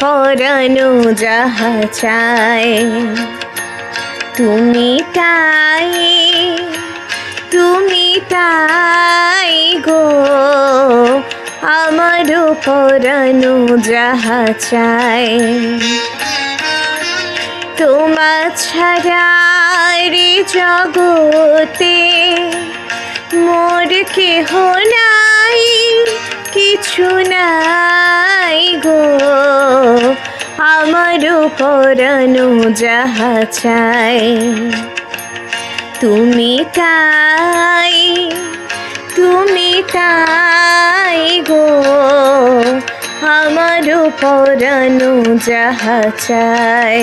পরানো যাহা চায়, তুমি তাই তুমি তাই গো। আমার পরানো যাহা চায়, তোমার ছাড়া রে জগতে মোর কেহ নাই, কিছু নাই। আমার পরানো যাহা চাই তুমি তাই তুমি তাই গো আমার পরানো যাহা চাই।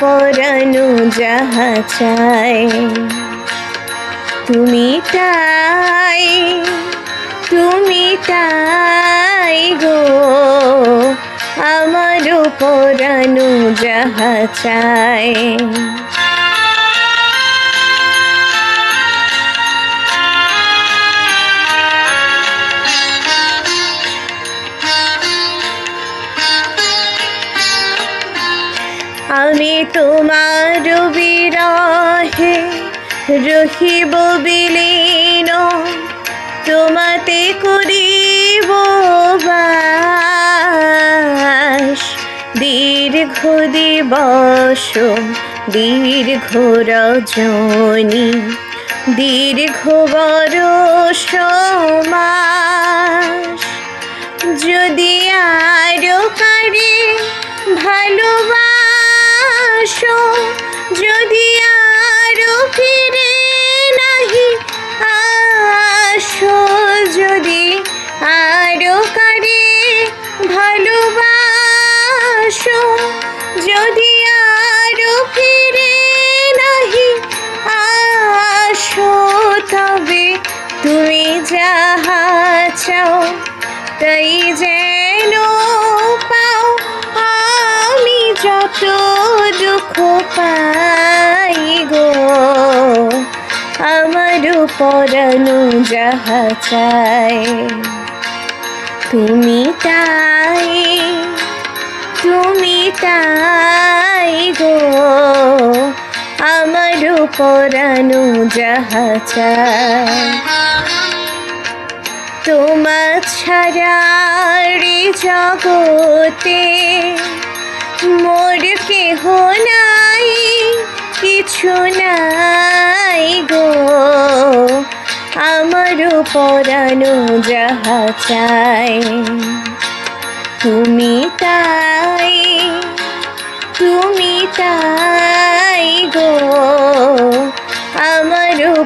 পরানো যাহা চাই তুমি তাই তুমি তাই গো। আমার পরানো যাহা চাই আমি তোমার বিরহে রহিব বিলীন তোমাতে করিব বাস। দীর্ঘ দিবস দীর্ঘ রজনী দীর্ঘ বরষ যাহা তাই যেন পাও। আমি যত দুঃখ পাই গো, আমার পরানো যাহা চাই, তুমি তাই তুমি তাই গো। আমার পরানো যাহা চাই। তোমার ছাড়া জগতে। মোর কেহ নাই, কিছু নাই গো। আমার পরানো যাহা চাই, তুমি তাই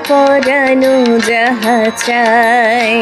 পরানো যাহা চাই।